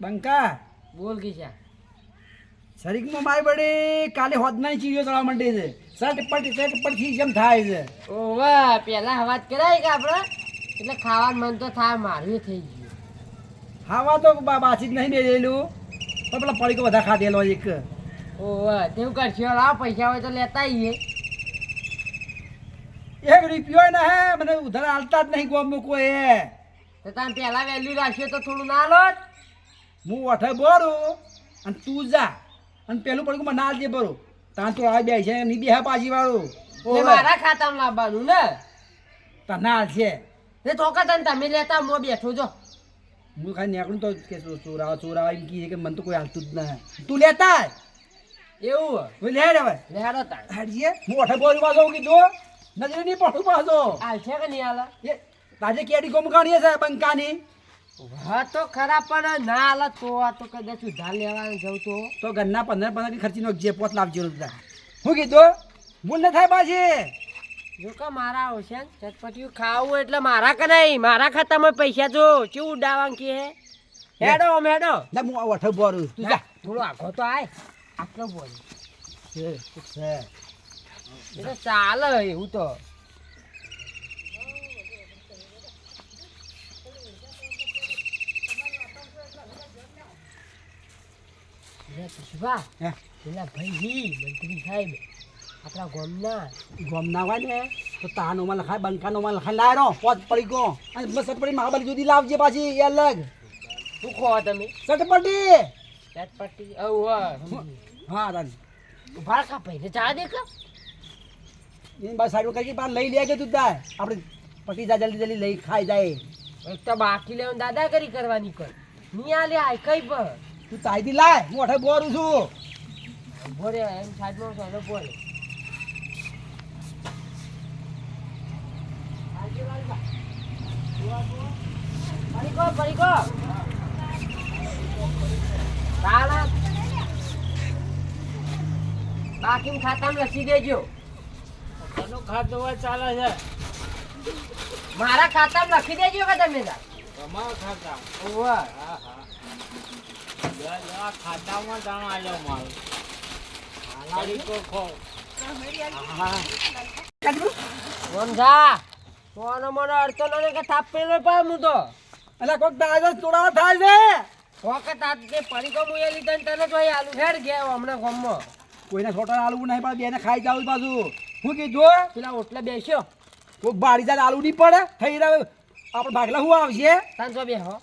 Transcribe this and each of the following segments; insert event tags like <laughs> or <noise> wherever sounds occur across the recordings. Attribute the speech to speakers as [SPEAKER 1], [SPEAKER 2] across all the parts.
[SPEAKER 1] બંકા.
[SPEAKER 2] બોલ કિશા.
[SPEAKER 1] શરીરમાં મારી બડે કાલે હોદનાની ચીડીઓ ચડવા માંડી છે. સટપટ સટપટથી જેમ થાય છે.
[SPEAKER 2] ઓવા પેલા હવાત કરાય કે આપણે? એટલે ખાવાનું મન તો થાય મારું થઈ ગયું.
[SPEAKER 1] ખાવા તો બાસી જ નહીં બેલેલું પણ પેલા પડીકો બધા ખાધેલો એક.
[SPEAKER 2] ઓવા તેવું કરશો? લાવ પૈસા હોય તો લેતા આવીએ.
[SPEAKER 1] એક રૂપિયો ના હે મને ઉધાર હાલતા જ નહીં ગોમ કોઈ એ.
[SPEAKER 2] તો તમે પેલા વેલ્યુ રાખ્યો તો થોડું ના લો
[SPEAKER 1] હું ઓઠે બોરું અને તું જા. અને પેલું પડકું મને ના દે બરો તાન તો આ બે છે નહીં બે પાછી વાળું
[SPEAKER 2] મારા ખાતામાં લાવવાનું ને?
[SPEAKER 1] તા ના છે.
[SPEAKER 2] તે ચોકા તને તમે લેતા હું બેઠો જો.
[SPEAKER 1] હું ખાલી નીકળું તો કે ચોરાવા ચોરાવા એમ કહે કે મને તો કોઈ હાલતું જ ના તું લેતા
[SPEAKER 2] એવું?
[SPEAKER 1] હું લે રે
[SPEAKER 2] ભાઈ લે રે તા
[SPEAKER 1] હાડીએ હું ઓઠે બોરી પાછો કીધું નજરે નહીં પડું પાછો.
[SPEAKER 2] હાલ છે કે નહીં હાલ?
[SPEAKER 1] એ તાજે કેડી ગોમ કાઢીએ છે બંકાની?
[SPEAKER 2] હા તો ખરા પણ ના હાલત તો આ તો કદાચ ઉધાર લેવા જવું તો.
[SPEAKER 1] તો ઘરના પંદર પંદરની ખર્ચી જે પોત લાવજો બધા. હું કીધું? ભૂલ ન થાય પાછી.
[SPEAKER 2] જો કે મારા આવશે ચટપટીયું ખાવું એટલે મારા કે નહીં? મારા ખાતામાં પૈસા જો ચેવું ઉડાવવાનું કે હે? હેડો મેડો
[SPEAKER 1] ના હું આ ઓઠે બોરું. તું જા.
[SPEAKER 2] થોડો આખો તો આય. આટલો બોલ. ચાલે એવું તો. લે પુષ્પા,
[SPEAKER 1] હે?
[SPEAKER 2] પેલા ભાઈ મંત્રી સાહેબ આપણા ગામના.
[SPEAKER 1] ગોમ ના હોય ને તો તાનોમાં લખાય બંકાનો માં લખાય લાયરો પોત પડી ગયો. અને બસ સટપટી મહાબલી જુદી લાવજે પાછી એ અલગ.
[SPEAKER 2] શું ખો તમે?
[SPEAKER 1] સટપટી
[SPEAKER 2] આવ
[SPEAKER 1] હા તાન
[SPEAKER 2] ઊભા કા ભાઈને ચા દે કા?
[SPEAKER 1] એની સાઈડ કરી પાછ લઈ લે કે તું તાર. આપણે પટી જા જલ્દી જલ્દી લઈ ખાઈ જાય.
[SPEAKER 2] એક તો બાકી લેવાનું કરી કરવાની કર. ની લે આય કઈ પર
[SPEAKER 1] તું તાઈથી લાય હું અઠે બોરું છું.
[SPEAKER 2] ભોરે એમ સાઈડમાં સોનો બોલે પડીકો પડીકો તારા બાકી ખાતામાં લસી દેજો.
[SPEAKER 3] એનું ખાતું હોય ચાલે છે.
[SPEAKER 2] મારા ખાતામાં લખી દેજો કે તમે.
[SPEAKER 3] તમારા ખાતા.
[SPEAKER 2] ઓવા.
[SPEAKER 3] હા હા. બે જણા ખાતામાં જાણ આવ્યો મારું તરીકો ખો
[SPEAKER 2] સમજા સોનો મોનો અડતો નને કે થાપ પેલો પા હું તો
[SPEAKER 1] થાય છે
[SPEAKER 2] વખત આ તે તને તો આલુ ફેર ગયા હમણાં ગામમાં
[SPEAKER 1] કોઈને છોટા આલુ નહીં પણ બેને ખાઈ જાવ પાછું. હું કીધું
[SPEAKER 2] પેલા ઓટલે બેસ્યો.
[SPEAKER 1] કોક બારી જાત આલુ નહીં પડે? થઈ રહ્યો. આપણે ભાગલા હું આવશે?
[SPEAKER 2] ત્રણસો બે બેહો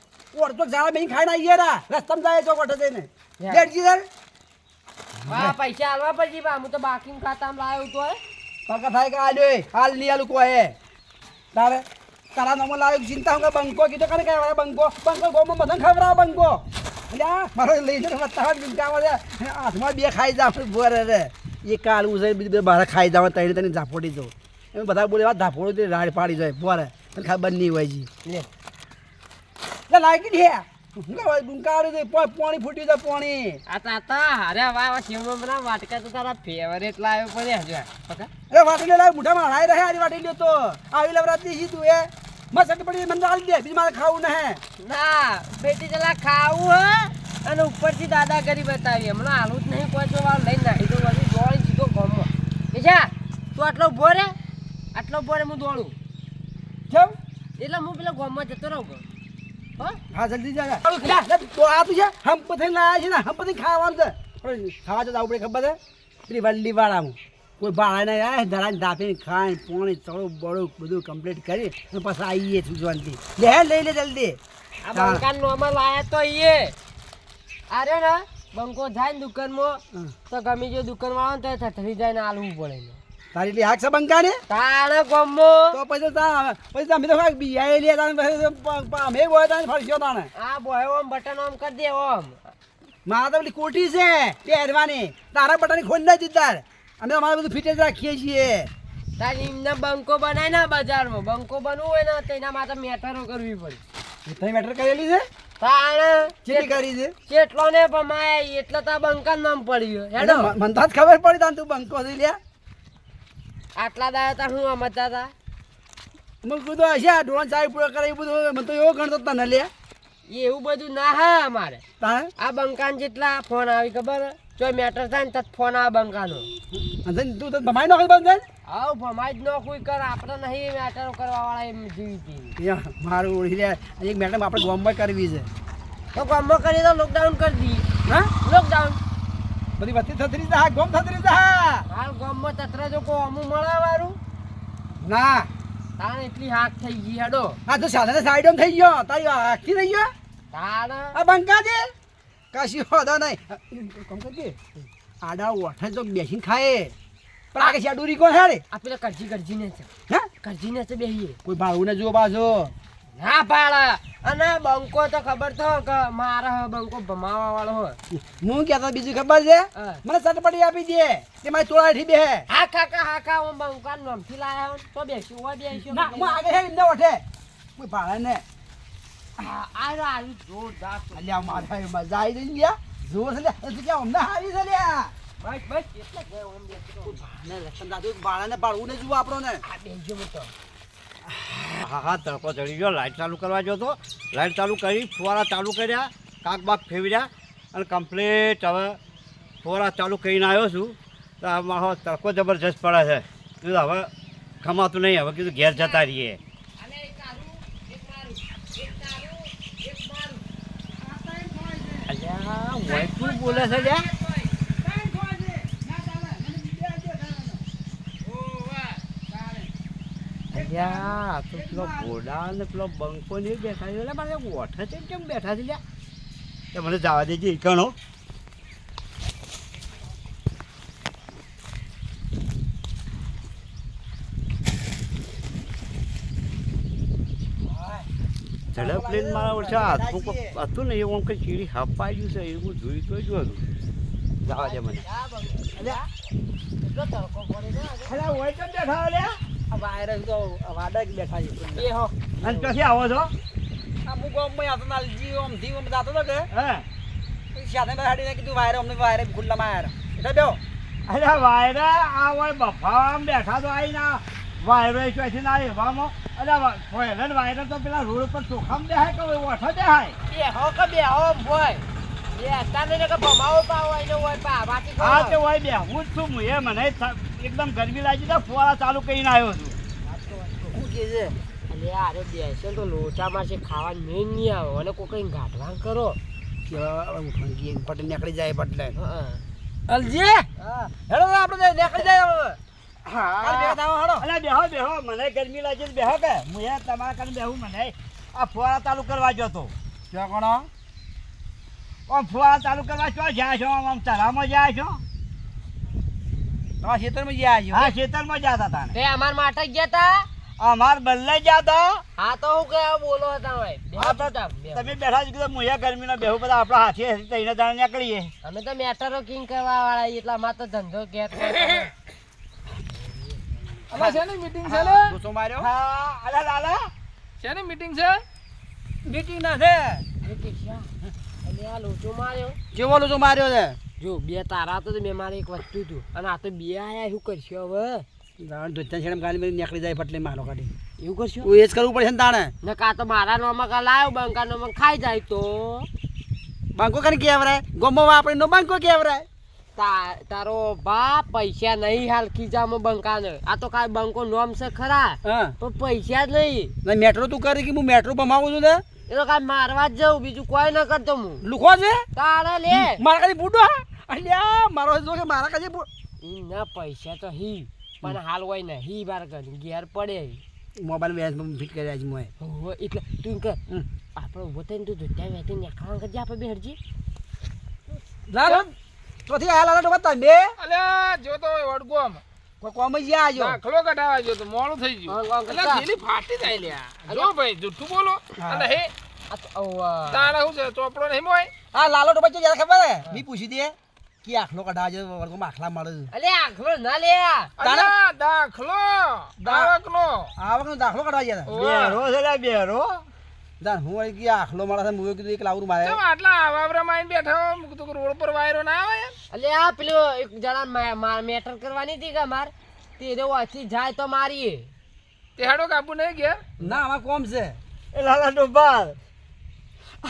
[SPEAKER 1] ઓર તો જાળા બેન ખાઈને આવીએ રા. રસ્તામાં જાય ચોક કોઠે જઈને. બેઠજી સર
[SPEAKER 2] હા પૈસા આલવા પછી બા. હું તો બાકી ખાતામાં લાયો તો.
[SPEAKER 1] પકા થાય કે આલ્યો હાલ નહીં આલુ કોઈ તારે તારા નમો લાયો ચિંતા હું બંકો કીધો કરે કે બંકો? બંકો ગોમાં બધાને ખવડાવ બંકો. એટલે મારો લઈને વત્તા બિંકામાં હાથમાં બે ખાઈ જા બોરે રે. એ કાળું ઉસે બીજું બધું બહાર ખાઈ જાવ તઈને તને ઝાપોડી દો એમ બધા બોલે વાત ઝાપોડી રાડ પાડી જાય બોરે તને ખબર નહીં હોય જી.
[SPEAKER 2] લે
[SPEAKER 1] દે હું કહેવાય ડુંકારું દે પાણી ફૂટી જાય પાણી.
[SPEAKER 2] આ તાતા વાહ શિવમાં બના વાટકા તો તારા ફેવરેટ લાવ્યો પડે હજુ
[SPEAKER 1] અરે વાટી લાવ મોઢામાં હણાઈ રહે આરી વાટી લ્યો તો. આવી લવરાતી હી. તું એ મસ્ત પડી મને આલી દે બીજ મારે ખાવું નહીં.
[SPEAKER 2] ના બેટી ચલા ખાવું હે અને ઉપરથી દાદાગીરી બતાવી. હમણાં હાલું જ નહીં કોઈ વાર લઈને નાખી પછી દોડી સીધો ગમો એછા તું આટલો ઊભો રે? આટલો ઊભો રે હું દોડું.
[SPEAKER 1] કેમ?
[SPEAKER 2] એટલે હું પેલા ગમમાં જતો રહું. હો?
[SPEAKER 1] જલ્દી જા તો આ તું છે? હમ પથઈ લાયા છે ને હમ પથઈ ખાવાનું છે. ખાવા જતા આપણે ખબર છે? પેલી વલ્લી વાળામાં કોઈ બાળા નહીં આવે ધરાને ધાપીને ખાઈ પાણી ચડો બળો બધું કમ્પ્લીટ કરી અને પછી આવીએ સુજવાનથી લે લઈ લે જલ્દી.
[SPEAKER 2] આ. બંકાન નોમાં લાયા તો ઈએ. અરે ને બંકો જાય ને દુકાનમાં. તો ગમી જો દુકાન વાળો ને તો થઈ જાય ને આલવું પડે ને
[SPEAKER 1] તારી એટલી હાક છે બંકાને?
[SPEAKER 2] તાણે ગમો.
[SPEAKER 1] તો પછી તા પછી તમે તો કાંઈક બિયાઈ લે તાને તો અમે બોય તાને ફરશો તાને
[SPEAKER 2] આ બોય ઓમ બટન ઓમ કરી દે ઓમ
[SPEAKER 1] મારા તો પેલી કોટી છે પહેરવાની. તારા બટાની ખોલી ના દીધા અમે અમારે બધું ફિટેજ રાખીએ છીએ.
[SPEAKER 2] તારી એમને બંકો બનાય ને બજારમાં. બંકો બનવું હોય ને તેના માટે મેટરો કરવી પડે.
[SPEAKER 1] તમે મેટર કરેલી છે?
[SPEAKER 2] તાણે
[SPEAKER 1] કરી છે?
[SPEAKER 2] કેટલો ને પમાય એટલે તો બંકા નામ પડ્યું. હેડો.
[SPEAKER 1] મને તો ખબર પડી તાન તું બંકો થઈ લ્યા.
[SPEAKER 2] આટલા દાયા તા હું સમજતા હતા.
[SPEAKER 1] મેં કીધું હશે આ ઢોળણ ચાય પૂરો કરે એ બધું મને તો એવો ગણતો તને
[SPEAKER 2] લે. એવું બધું ના હા અમારે. આ બંકાન જેટલા ફોન આવી ખબર? જો મેટર થાય ને તત ફોન આવે બંકાનો.
[SPEAKER 1] તું તો ભમાઈ નાખે બંધ
[SPEAKER 2] આવ ભમાઈ જ ન કોઈ કર આપણે નહીં મેટર કરવા વાળા એમ જીવી
[SPEAKER 1] મારું ઓળી લે. એક મેટર આપણે ગોમમાં કરવી છે.
[SPEAKER 2] તો ગામમાં કરીએ તો લોકડાઉન કરી દઈએ.
[SPEAKER 1] હા?
[SPEAKER 2] લોકડાઉન
[SPEAKER 1] બધી વસ્તી થતરી જા ગોમ થતરી જા.
[SPEAKER 2] હાલ ગામમાં તતરા જો કો અમુક મળે વાળું
[SPEAKER 1] ના.
[SPEAKER 2] તાણ એટલી હાક થઈ ગઈ હેડો.
[SPEAKER 1] આ તો સાધન સાઈડમાં થઈ ગયો. તારી આખી થઈ ગયો?
[SPEAKER 2] તાણ.
[SPEAKER 1] આ બંકા દે કશી હોદો નહીં. કોમ કે આડા ઓઠે જો બેસીને ખાય. પણ આ આ ડૂરી કોણ હારે
[SPEAKER 2] આ પેલા કરજી કરજી ને છે.
[SPEAKER 1] હે?
[SPEAKER 2] કરજી ને છે બેહીએ.
[SPEAKER 1] કોઈ ભાડું ને જુઓ પાછો.
[SPEAKER 2] ના પાડા. અને બંકો તો ખબર તો કે મારા હે બંકો ભમાવા વાળો હોય.
[SPEAKER 1] હું કહેતો બીજું ખબર છે. મને ચટપટી આપી દે તે મારી તોળાથી બે
[SPEAKER 2] હા કાકા હા કા હું બંકાન નમથી લાયા હું તો બેસી હોય બેસી
[SPEAKER 1] ના હું આગળ હે ઇન્દો ઓઠે. કોઈ ભાડે ને.
[SPEAKER 2] આ આવ્યું જોરદાર
[SPEAKER 1] અલ્યા મારા મજા આવી જઈ લ્યા. જોર છે લ્યા. કે અમને હારી છે લ્યા?
[SPEAKER 2] બસ બસ એટલે કે આમ બેસી.
[SPEAKER 1] ને લક્ષણ દાદુ ભાડાને ભાડું ને જુઓ આપણો ને
[SPEAKER 2] આ બેસજો હું તો.
[SPEAKER 3] હા હા તડકો ચડી ગયો. લાઇટ ચાલુ કરવા ગયો તો. લાઇટ ચાલુ કરી ફુવારા ચાલુ કર્યા કાક બાક ફેરવ્યા અને કમ્પ્લીટ હવે ફુવારા ચાલુ કરીને આવ્યો છું. તો આ મારો તડકો જબરજસ્ત પડે છે. કીધું હવે ખમાતું નહીં હવે કીધું ઘેર જતા રહીએ.
[SPEAKER 2] બોલે છે તારું એક મારું એક તારું એક મારું
[SPEAKER 3] અલ્યા વય શું બોલે છે લ્યા તો પેલો ઘોડા ને પેલો બંકો ને બેઠા છે. એટલે મારે ઓઠે છે કેમ બેઠા છે લ્યા? મને જવા દેજે ઈકણો. ઝડપ લઈને મારા વર્ષે હાથમાં હતું ને એવું કંઈ ચીડી હપાઈ ગયું છે એવું જોયું તો જ હતું. જવા દે મને.
[SPEAKER 1] અલ્યા ઓય કેમ બેઠા વાયરસ તો વાડા બેઠા છે
[SPEAKER 2] એ હો.
[SPEAKER 3] અને ક્યાંથી આવો છો?
[SPEAKER 1] આ હું ગોમમાં આવતો નાલજી ઓમથી ઓમ જાતો તો કે.
[SPEAKER 3] હે?
[SPEAKER 1] સાધન બેહાડીને કીધું વાયર અમને વાયર ખુલ્લામાં આયા એટલે બેહો.
[SPEAKER 3] અરે વાયરા આ હોય બફામ બેઠા તો આવીને આ વાયરો ચોથી ના એવામાં અરે ફોયલન વાયરો તો પેલા રોડ પર ચોખામાં દેખાય કે ઓઠો દેખાય
[SPEAKER 2] બે હો કે બે હો હોય. એ અત્યારે ને કે ભમાવો પાવો એનો હોય પા બાકી
[SPEAKER 3] હા તે હોય બે હું જ છું હું. એ મને થ- એકદમ ગરમી લાગી તો ફુવારા ચાલુ કરીને આવ્યો છું.
[SPEAKER 1] શું કે છે?
[SPEAKER 2] અલે આરે બેસે તો લોચા મારશે ખાવાનું મેં નહીં આવે. અને કોઈ કઈ ગાંઠવાં કરો?
[SPEAKER 1] કે પટેલ નીકળી જાય પટેલ.
[SPEAKER 2] હા.
[SPEAKER 1] હેડો આપણે નીકળી જાય
[SPEAKER 3] અરે બેહો બેહો મને ગરમી લાગી તો બેહો કે. હું એ તમારા કરીને બેહું મને આ ફુવારા ચાલુ કરવા જતો તો
[SPEAKER 1] ક્યાં કોણ
[SPEAKER 3] આમ ફુવારા ચાલુ કરવા જાય છો? આમ આમ જાય છો?
[SPEAKER 1] તમારા ખેતરમાં જ્યાં આવ્યો?
[SPEAKER 3] હા ખેતરમાં જતા હતા
[SPEAKER 2] તે અમાર માટે ગયા
[SPEAKER 3] અમાર જતા.
[SPEAKER 2] હા તો હું કે બોલો હતા ભાઈ.
[SPEAKER 3] તમે બેઠા જ કીધું ગરમી ગરમીના બેહું બધા આપણા હાથે હતી તઈને નીકળીએ.
[SPEAKER 2] અમે તો મેટરો કિંગ કરવા વાળા એટલે તો ધંધો ગેર
[SPEAKER 4] અલા ને મીટિંગ છે લે
[SPEAKER 1] ગુસ્સો માર્યો?
[SPEAKER 3] હા અલા લાલા.
[SPEAKER 4] મીટિંગ છે?
[SPEAKER 1] મીટિંગ ના છે.
[SPEAKER 2] અને આ લોચો માર્યો.
[SPEAKER 1] કેવો લોચો માર્યો છે?
[SPEAKER 2] જો બે તારા તો મેં મારે એક વસ્તુ હતું. અને આ તો બે આયા શું કરશો હવે?
[SPEAKER 1] છેડમ ગાલી મેં નીકળી જાય પટલે મારો કાઢી
[SPEAKER 2] એવું કરશો?
[SPEAKER 1] હું એ જ કરવું પડશે ને તાણે
[SPEAKER 2] ને કા તો મારા નોમાં કા લાવ્યો બંકા નોમાં ખાઈ જાય તો.
[SPEAKER 1] બાંકો કરી કેવરાય ગોમો આપણે નો બાંકો કેવરાય
[SPEAKER 2] તા- તારો બાપ પૈસા નહીં હાલ ખીજામાં બંકાને. આ તો કાંઈ બંકો નોમ છે ખરા.
[SPEAKER 1] હા.
[SPEAKER 2] પણ પૈસા જ નહીં.
[SPEAKER 1] મેટ્રો તું કરી કે હું મેટ્રો બમાવું છું ને
[SPEAKER 2] એ તો કાંઈ મારવા જ જાઉં બીજું કોઈ ન કરતો હું.
[SPEAKER 1] લુખો છે?
[SPEAKER 2] તારે લે.
[SPEAKER 1] મારા કાઢી બુડો અલ્યા મારો જો કે મારા
[SPEAKER 2] ના પૈસા તો હી પણ હાલ હોય ને હી બાર ઘેર પડે.
[SPEAKER 1] મોબાઈલ વેચ ફિટ કર્યા છે
[SPEAKER 2] મોએ. એટલે તું કે. આપણે ઊભો થઈને તું ધોત્યા વેતી નેખાવા કરજે આપણે બે હરજી.
[SPEAKER 1] લાલો ચોથી આયા લાલો તો બતા બે?
[SPEAKER 4] અલ્યા જો તો વડગોમ
[SPEAKER 1] કોઈ કોમ જ આજો
[SPEAKER 4] દાખલો કઢાવા જો તો મોડું થઈ ગયું.
[SPEAKER 2] એટલે હા.
[SPEAKER 4] થેલી ફાટી જાય લ્યા. જો ભાઈ જુઠ્ઠું બોલો.
[SPEAKER 1] હા.
[SPEAKER 4] અને હે
[SPEAKER 2] આ.
[SPEAKER 4] તારા શું છે ચોપડો નહીં મોય
[SPEAKER 1] આ લાલો તો બચ્ચો જરા ખબર હે? મી પૂછી દે. કે આખલો કઢા આખલા મળે.
[SPEAKER 2] અલે આખલો ના લે.
[SPEAKER 4] અલ્યા દાખલો. દાખલો.
[SPEAKER 1] આ વખત દાખલો કઢવા ગયા
[SPEAKER 3] બેરો છે લે બેરો
[SPEAKER 1] દાન હું વળી કે આખલો મળે છે કીધું એક લાવરું મારે.
[SPEAKER 4] કેમ આટલા આવાવરા માં બેઠા હો? તો રોડ પર વાયરો ના આવે
[SPEAKER 2] અલે આ પેલો એક જણા મા- મા- મેટર કરવાની હતી કે માર? તે વાથી જાય તો મારીએ.
[SPEAKER 4] તે હાડો કાબુ નહીં ઘેર?
[SPEAKER 1] ના આમાં કોમ છે.
[SPEAKER 3] એ લાલા ડોબાર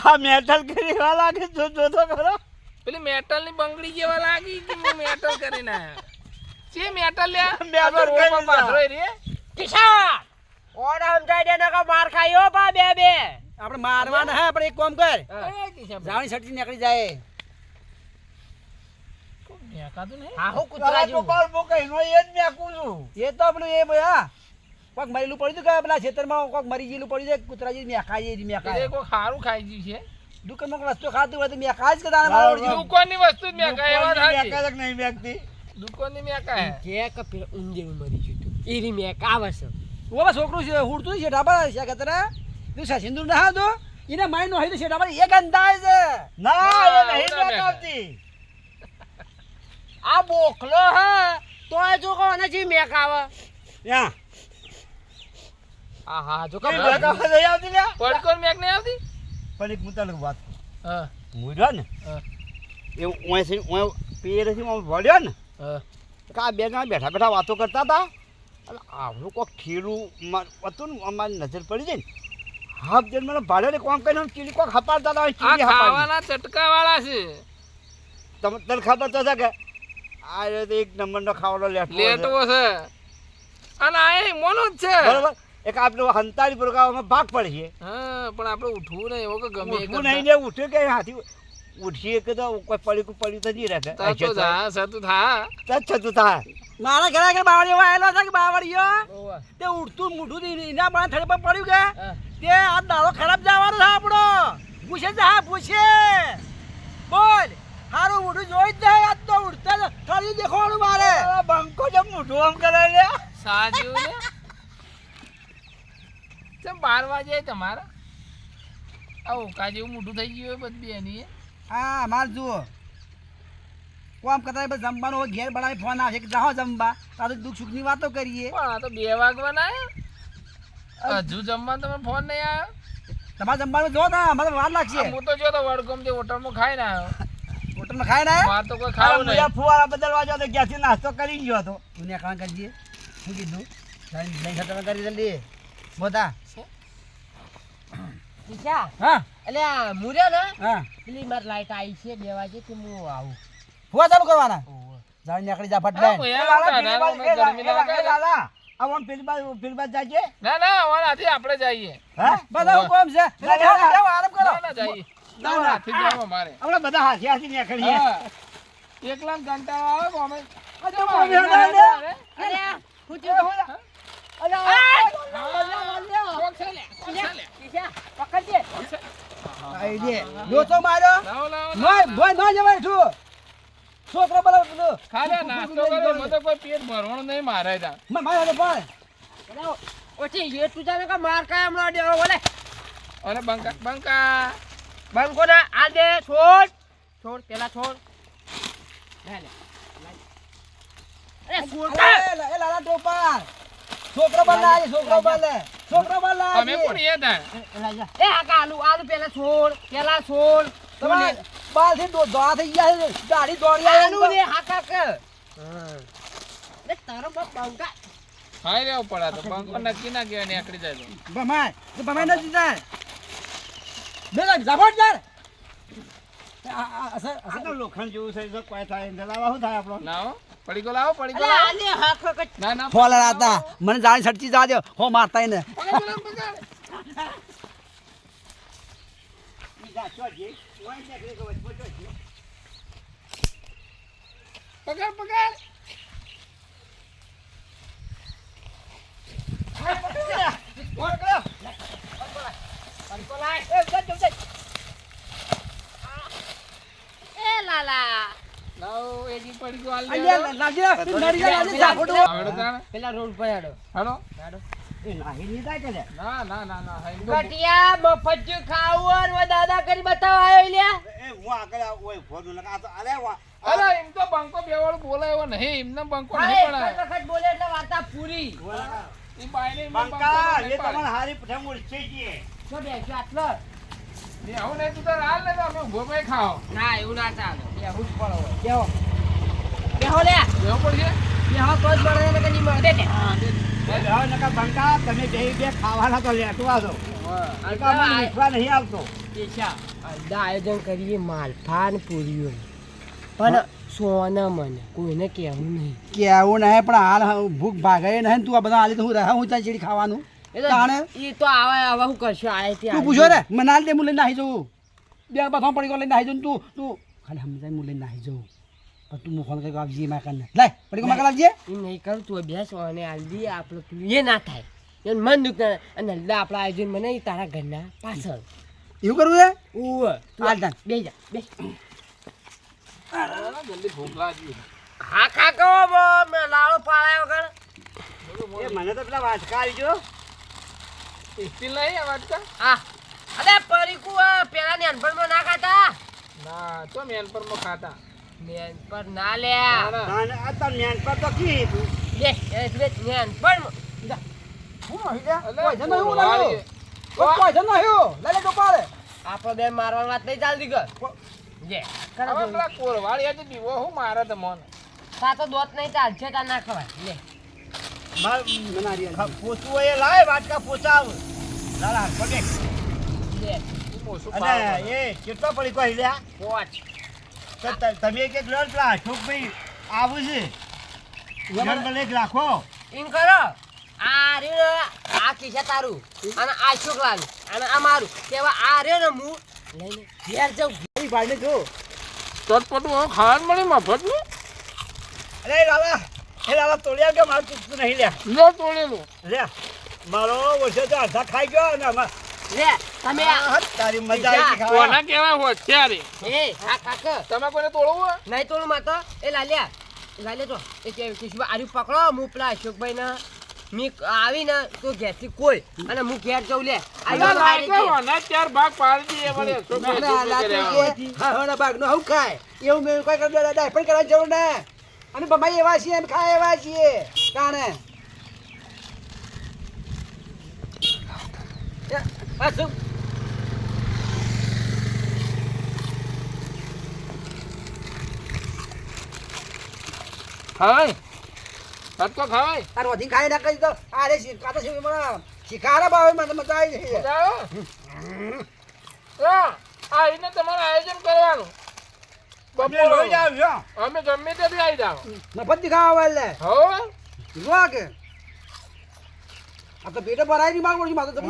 [SPEAKER 3] આ મેટલ કરી વા લાગે જો જો તો
[SPEAKER 4] પેલી મેટલની બંગડી જેવા લાગી કે હું મેટલ કરીને આયો? છે મેટલ લે? <laughs>
[SPEAKER 3] મેટલ
[SPEAKER 4] આપણે
[SPEAKER 3] કરીને
[SPEAKER 4] પાથરોય રે.
[SPEAKER 2] કિશાન! ઓડા સમજાઈ દે નકર માર ખાયો બા બે બે.
[SPEAKER 1] આપણે મારવાના હે આપણે એક કામ કર. જાણી સટી નીકળી જાય.
[SPEAKER 4] દેખાતું નહીં?
[SPEAKER 2] હા હું કૂતરા
[SPEAKER 3] તારા
[SPEAKER 2] જેવું
[SPEAKER 3] ટોપાલ મૂકાઈ એ જ મેકું છું.
[SPEAKER 1] એ તો પેલું એ ભયા કોક મરેલું પડ્યું કે પેલા ખેતરમાં કોક મરી ગયેલું પડ્યું છે કુતરા જે મેખાય એ
[SPEAKER 4] ખારું ખાઈ ગયું છે.
[SPEAKER 1] દુકાનમાં વસ્તુ ખાતું હોય તો મેખાય જ કે તારે મારા ઓળખી.
[SPEAKER 4] દુકાનની વસ્તુ જ મેં કહે વાત સાચી
[SPEAKER 3] કે નહીં મેકતી
[SPEAKER 4] દુકાનની મેં કહે
[SPEAKER 2] જે કે પેલા ઊંધેડું મરી ગયું તું. ઈરી મેં કાવે છે.
[SPEAKER 1] ઓ બા છોકરું છે હુડતું છે ઢાબા છે કતરા? તું સિંદૂર ના હતો એને માઈ નો હઈ છે ઢાબા એક અંદાજ છે.
[SPEAKER 3] ના એ નહીં મેકાવતી
[SPEAKER 2] આ બોકલો તો તોય જો કો ને જી મેં કાવે
[SPEAKER 3] યા.
[SPEAKER 2] આ હા જો
[SPEAKER 3] લ્યા.
[SPEAKER 4] પડકોર મેક નહીં આવતી?
[SPEAKER 3] પણ એક લગ વાત
[SPEAKER 4] હા.
[SPEAKER 3] રહ્યો ને
[SPEAKER 4] હા.
[SPEAKER 3] એ ઓયથી ઓય પેરેથી ઓય વળ્યો ને
[SPEAKER 4] હા.
[SPEAKER 3] આ બે જણા બેઠા બેઠા વાતો કરતા હતા. એટલે આવડું કોક ખીરું હતું ને અમારી નજર પડી જાય ને. હાફ જણ મને ભાડે કોમ કરીને ચીલી કોક હપાડતા હતા ચીલી હપાડી
[SPEAKER 4] ખાવાના ચટકા વાળા છે.
[SPEAKER 3] તમે તને ખબર તો છે કે આ એક નંબરનો ખાવાનો લેટવો છે.
[SPEAKER 4] લેટવો છે. અને આ એ મોનો જ છે.
[SPEAKER 3] બરોબર. એક આપણે હંતાળી પ્રોગ્રામમાં ભાગ પડીએ.
[SPEAKER 4] હા પણ આપણે ઉઠવું નહીં એવો કે ગમે
[SPEAKER 3] ઉઠવું નહીં ને ઉઠ્યું કે હાથી ઉઠીએ કે તો કોઈ કુ પડ્યું તો નહીં રાખે
[SPEAKER 4] તા તો થા સતું થા.
[SPEAKER 3] તજ છતું થાય
[SPEAKER 1] મારા ઘરે આગળ બાવળીઓ આવેલો છે કે બાવળીઓ? તે ઉઠતું મૂઠું થી એના પણ થડે પર પડ્યું કે? તે આ દાડો ખરાબ જવાનો છે આપણો. પૂછે છે હા પૂછે. બોલ. હારું ઉઠું જોઈ જ જાય આજ તો ઉઠતા ખાલી દેખવાનું મારે.
[SPEAKER 3] બંકો જેમ મૂઠું આમ કરે લે
[SPEAKER 4] સાજુ ને ચમ બાર વાગે તમારા? આવું કાજે એવું મોટું થઈ ગયું હોય બધી એની
[SPEAKER 1] હા માર જુઓ. કોમ કરતા બસ જમવાનું હોય ઘેર બનાવી ફોન આવે કે જાઓ જમવા. તારું દુઃખ સુખની વાતો કરીએ.
[SPEAKER 4] પણ આ તો બે વાગવાના હજુ જમવા તમે ફોન નહીં આવ્યો
[SPEAKER 1] તમારે જમવાનું જો ના અમારે વાર લાગશે.
[SPEAKER 4] હું તો જો તો વડગમ જે હોટલમાં ખાઈને આવ્યો
[SPEAKER 1] હોટલમાં ખાઈ ના
[SPEAKER 4] માર તો કોઈ ખાવું
[SPEAKER 3] આ
[SPEAKER 4] નહીં.
[SPEAKER 3] ફુવારા બદલવા જો તો ઘેરથી નાસ્તો કરી ગયો હતો.
[SPEAKER 1] દુનિયા ને કામ કરજે. શું કીધું? લઈ ખતમ કરી જલ્દી બોતા
[SPEAKER 2] કિશા
[SPEAKER 1] હા.
[SPEAKER 2] એટલે આ મુર્યો ને
[SPEAKER 1] હા.
[SPEAKER 2] પેલી માર લાઈટ આવી છે બે વાગે તે હું આવું.
[SPEAKER 1] ફુવા ચાલુ કરવાના? જાણ નીકળી જા ફટ
[SPEAKER 3] લાલા, પેલી બાજુ- પેલી બાજુ- જાજે.
[SPEAKER 4] ના ના આપણે જઈએ.
[SPEAKER 3] હા?
[SPEAKER 1] બધા કોમ છે. આરામ કરો.
[SPEAKER 4] ના ના જઈએ.
[SPEAKER 3] ના, ના.
[SPEAKER 4] હાથી જાવ અમારે
[SPEAKER 3] આપણે બધા હાથી હાથી નીકળીએ.
[SPEAKER 4] એકલા ઘંટા આવે અમે.
[SPEAKER 2] અરે હું થયું?
[SPEAKER 4] કોક છે લે, કોક છે લે.
[SPEAKER 2] કિશા, પકડજે.
[SPEAKER 1] આઈ દે. લોચો માર્યો
[SPEAKER 4] લાવો, લાવો,
[SPEAKER 1] નોય
[SPEAKER 4] લાવો.
[SPEAKER 1] ભોય ન જવાય ઠું છોકરો બોલો પેલું
[SPEAKER 4] ખાલી નાસ્તો કર્યો મને કોઈ પેટ ભરવાનું નહીં મારે ત્યાં.
[SPEAKER 1] મારે પણ
[SPEAKER 2] અરે, ઓછી એ તું જાણે કે માર કાય હમણાં દેવો બોલે.
[SPEAKER 4] અને બંકા બંકા.
[SPEAKER 2] બંકો ના આ દે છોડ. છોડ પેલા છોડ. લે, લે. અરે છોડ
[SPEAKER 1] એ લાલા ટોપાર છોકરો બલ લાગે છોકરો બલ છોકરો બલ
[SPEAKER 4] તમે પણ એ દે
[SPEAKER 2] એ આ આલુ આલુ પેલા છોડ પેલા છોડ
[SPEAKER 1] તમે બાલથી દોડા થઈ ગયા છે ગાડી દોડી
[SPEAKER 2] આલુ રે હા કાક અરે તારો બાપ બંકા
[SPEAKER 4] હાઈ રહેવું પડે તો બંકો નક્કી ના ને નીકળી જાય તો
[SPEAKER 1] બમાય તો ભમાય નથી જાય બેલા ઝાપટ આ આ
[SPEAKER 3] આ તો લોખંડ જેવું છે કોઈ થાય. દલાવા શું થાય આપણો
[SPEAKER 4] લાવો પડીકો લાવો પડીકો ના ના
[SPEAKER 1] ફોલ રાતા મને જાણ સટકી જા દે હો મારતા ને
[SPEAKER 4] પકડ, પકડ,
[SPEAKER 2] એ લાલા.
[SPEAKER 4] ઈ
[SPEAKER 3] કે
[SPEAKER 2] દાદા કરી બતાવ
[SPEAKER 4] એમ તો બંકો બે બોલાય એવો નહીં એમને બંકો નહીં
[SPEAKER 2] બોલે એટલે વાર્તા પૂરી
[SPEAKER 4] પાડે.
[SPEAKER 3] હારી ઓળખે છે.
[SPEAKER 2] આટલો
[SPEAKER 4] એ નહીં તું તાર હાલ ને તો અમે ઊભો ભાઈ ખાઓ.
[SPEAKER 2] ના એવું ના ચાલે. બેહું જ પડો બેહો. બેહો લે.
[SPEAKER 4] બેહવું પડશે?
[SPEAKER 2] બેહો તો જ મળે. ને કે મળે દે દે.
[SPEAKER 3] નકા બંકા, તમે બે બે ખાવાના તો લેટવા દો મીઠવા નહીં આવતો.
[SPEAKER 2] આયોજન કરીએ માલફા ને પૂરીઓ પણ સોના મને કોઈને કહેવું નહીં.
[SPEAKER 1] કેવું નહીં પણ હાલ ભૂખ ભાગે નહીં તું આ બધા હાલી તો હું રહે હું ત્યાં ચીડી ખાવાનું?
[SPEAKER 2] એ તો
[SPEAKER 1] તાણે?
[SPEAKER 2] આવે હવે હું કરશું આય
[SPEAKER 1] તું પૂછો રે મને હાલ દે હું લઈને નાહી જવું બે બથો પડી ગયો લઈને નાહી જવું તું તું. ખાલી સમજાય હું લઈને નાહી જવું તું હું ફોન આવજે મારા કારણે. લાય પડી ગયો મારા લાવજે
[SPEAKER 2] નહીં કરું તું અભ્યાસ અને આલદી આપણે પેલું એ ના થાય. એને મન અને હલ્લા આપણા આયોજન મને તારા ઘરના પાછળ.
[SPEAKER 1] એવું કરવું છે?
[SPEAKER 2] ઉવ
[SPEAKER 1] હાલ તાન.
[SPEAKER 2] બે જા બે
[SPEAKER 4] જલ્દી ભૂખ લાગી.
[SPEAKER 2] ખા ખા કહો મેં લાડો પાડ્યો વગર.
[SPEAKER 3] મને તો પેલા વાંચકા આવી ગયો
[SPEAKER 4] સ્ટીલ નહીં આ વાટકા?
[SPEAKER 2] હા. અરે પરીકુ આ પેલા નાનપણમાં ના ખાતા?
[SPEAKER 4] ના તો મેનપરમાં ખાતા.
[SPEAKER 2] મેનપર ના
[SPEAKER 4] ના.
[SPEAKER 3] આ તો કી તું
[SPEAKER 2] લે એટલે
[SPEAKER 1] લે. ટોપાલે
[SPEAKER 2] આપણે બે મારવાની વાત નહીં ચાલતી કર જે
[SPEAKER 4] પેલા કોરવાળી દીવો હું મારે તો મન.
[SPEAKER 2] સાતો દોત નહીં ચાલશે તાર ના ખવાય. લે.
[SPEAKER 3] પોચવું હોય એ લાય વાટકા પોચાવ. લાલા પગે. અને. એ કેટલો પડી કોઈ લ્યા
[SPEAKER 2] પોચ.
[SPEAKER 3] તમે લો ને પેલા અશોકભાઈ આવું છે. ભલે એક રાખો.
[SPEAKER 2] એમ કરો. આ રહ્યો ને, આ ખિસ્સા તારું. અને આ શુક્લાલ અને આ મારું. કેવા આ રહ્યો ને હું લઈને ઘેર જાઉં.
[SPEAKER 1] ભાઈને જો.
[SPEAKER 4] ચટપટું ખાવાનું મળી મફતનું
[SPEAKER 3] અરે લાલા. એ લાલા તોડ્યા કે મારું ચૂકતું નહીં લ્યા
[SPEAKER 4] લો તોડેલું
[SPEAKER 3] લે મારો તો અડધા ખાઈ ગયો ને આમાં
[SPEAKER 2] લે તમે
[SPEAKER 3] તારી મજા આવી ખાવા
[SPEAKER 4] કોના કેવા હોય ત્યારે
[SPEAKER 2] એ આ કાકા
[SPEAKER 4] તમે કોઈને તોડવું
[SPEAKER 2] નહીં તોડું માતો એ લાલ્યા લાલ્યા તો એ કે કિશોર આર્યું પકડો હું પેલા અશોકભાઈ ના મી આવી ને તો ઘેરથી કોઈ અને હું ઘેર જઉં લે
[SPEAKER 4] ચાર ભાગ પાડી કર્યા.
[SPEAKER 1] હા ભાગનો હું ખાય એવું મેં કોઈ કરવા દાદા પણ કરવાની જરૂર ના અને બમાઈ એવા છીએ એમ ખાય એવા છીએ. કાણે
[SPEAKER 2] આ શું
[SPEAKER 4] ખાવાય? કટકો ખાવાય?
[SPEAKER 1] તાર વધી ખાઈ ના કરી તો આરે શીખાતા છે મને શીખાડા ભાવે મને મજા આવી
[SPEAKER 4] આ તમારે આયોજન કરવાનું.
[SPEAKER 3] તમે લઈ
[SPEAKER 4] બપોર
[SPEAKER 3] જાવ છો
[SPEAKER 4] અમે ગમે તેથી આવી જાવ
[SPEAKER 1] મફતથી ખાવા વાલે
[SPEAKER 4] હવે
[SPEAKER 1] જો કે? આ તો પેટે ભરાય માંગો તો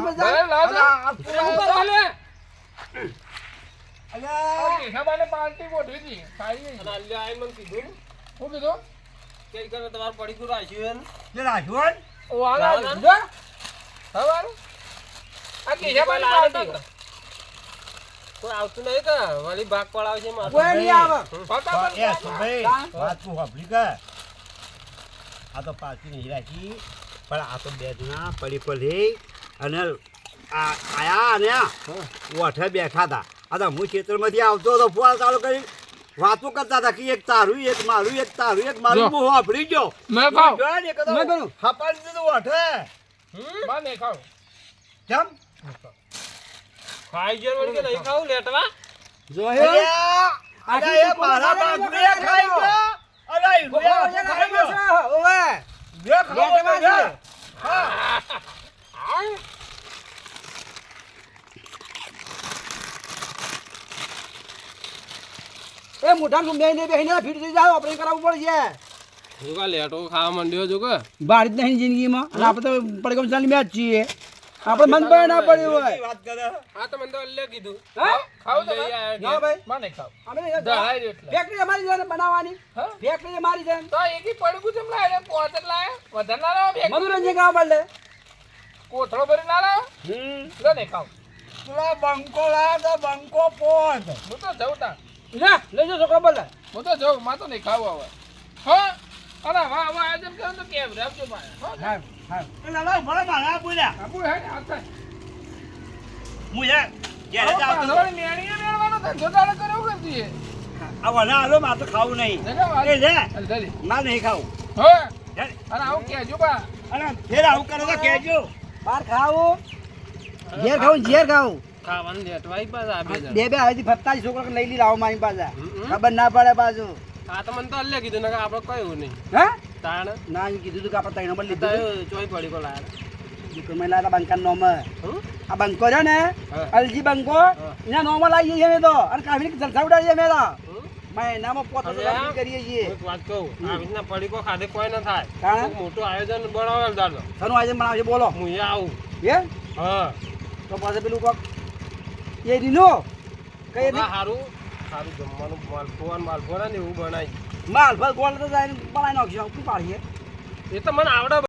[SPEAKER 4] લે ઓ, હાલ
[SPEAKER 1] કોઈ નહીં આવે.
[SPEAKER 3] એ સુભાઈ વાત તું સાંભળી કે? આ તો પાછી નહીં રાખી પણ આ તો બે પડી પડી અને આ આયા અને ઓઠે બેઠા હતા. આ તો હું ખેતરમાંથી આવતો હતો ફોન ચાલુ કરી. વાતો કરતા હતા કે એક તારું એક મારું એક તારું એક મારું. હું વાપરી ગયો.
[SPEAKER 4] મેં ખાવ.
[SPEAKER 3] જોયા ને, એક તો
[SPEAKER 1] મેં કરું.
[SPEAKER 3] હપાડી દીધું ઓઠે
[SPEAKER 4] બા નહીં ખાવ.
[SPEAKER 3] કેમ
[SPEAKER 1] જો
[SPEAKER 3] અલ્યા, અલ્યા, એ મારા બાપને ખાઈ ગયો. અલ્યા, એ ખાઈ ગયો.
[SPEAKER 1] ઓવે.
[SPEAKER 3] બે ખાઓ,
[SPEAKER 1] બે.
[SPEAKER 3] બે.
[SPEAKER 1] એ મોઢા મેં ને બેહીને ફીટ થઈ જાવ ઓપરેશન કરાવવું પડશે. બાળી જ નહીં જિંદગીમાં. આપણે તો પડી ગમ ચાલી મેચ છીએ. આપણે મન પણ ના પડ્યું હોય
[SPEAKER 3] વાત કરે
[SPEAKER 1] હા?
[SPEAKER 4] ખાવ તો
[SPEAKER 1] ના ભાઈ
[SPEAKER 4] મને ખાવ.
[SPEAKER 1] અમે
[SPEAKER 4] દહાઈ એટલે.
[SPEAKER 1] ફેક્ટરી અમારી છે બનાવવાની
[SPEAKER 4] હા?
[SPEAKER 1] ફેક્ટરી અમારી છે ને.
[SPEAKER 4] તો એકી પડગું ચમ લાય પોત જ લાવે? વધારે ના લાવે? બે
[SPEAKER 1] મનોરંજન ગાવા મળે
[SPEAKER 4] કોથળો ભરી ના લાવ
[SPEAKER 3] હમ
[SPEAKER 4] લો નહીં ખાવ.
[SPEAKER 3] પેલા બંકો લા તો બંકો પોત
[SPEAKER 4] હું તો જઉં તા
[SPEAKER 1] લે લઈ જાઓ છોકરા બોલે
[SPEAKER 4] હું તો જઉં. માં તો નહીં ખાવ હવે. હા? અરે વાહ હવે આજે કેમ તો કેમ રાખજો મારે. હો?
[SPEAKER 3] ખાવું નહીં. ખાવું.
[SPEAKER 4] આવું કહેજો
[SPEAKER 3] ફેર આવું કરો તો કહેજો.
[SPEAKER 1] બાર ખાવું. ઘેર ખાવું ઘેર ખાવું.
[SPEAKER 2] ખાવાનું લેટવાય પાછા બે
[SPEAKER 1] બે હજી ફરતા છોકરા લઈ લીધા આવો મારી પાસે. ખબર ના પડે પાછું.
[SPEAKER 2] આ તો મને તો અલ્લે કીધું ને આપણે કયું નહીં.
[SPEAKER 1] હા?
[SPEAKER 2] તાણ.
[SPEAKER 1] ના એમ કીધું તું કે આપણે ત્રણ નંબર લીધું.
[SPEAKER 2] ચોઈ પડી કો લાયા
[SPEAKER 1] હતું મેં લાતા બંકા નોમ
[SPEAKER 2] હું?
[SPEAKER 1] આ બંકો છે ને. અલજી બંકો એના નોમ લાવીએ છીએ મેં તો. અને કાફી જલસા ઉડાડીએ મેં તો. મહિનામાં પોતે કરીએ છીએ.
[SPEAKER 5] વાત કહું આ રીતના પડીકો ખાધે કોઈ ના થાય.
[SPEAKER 1] કારણ?
[SPEAKER 5] મોટું આયોજન બનાવે દાદો
[SPEAKER 1] સનું આયોજન બનાવશે બોલો.
[SPEAKER 5] હું અહીંયા આવું.
[SPEAKER 1] એ
[SPEAKER 5] હા.
[SPEAKER 1] તો પછી પેલું કોક એ રીનો. કઈ
[SPEAKER 5] સારું સારું જમવાનું માલપુઆ ને માલપુઆ ને એવું બનાવી
[SPEAKER 1] માલ ભાઈ ગોળ તો જાય બનાવી નાખશું શું પાડીએ?
[SPEAKER 5] એ તો મને આવડે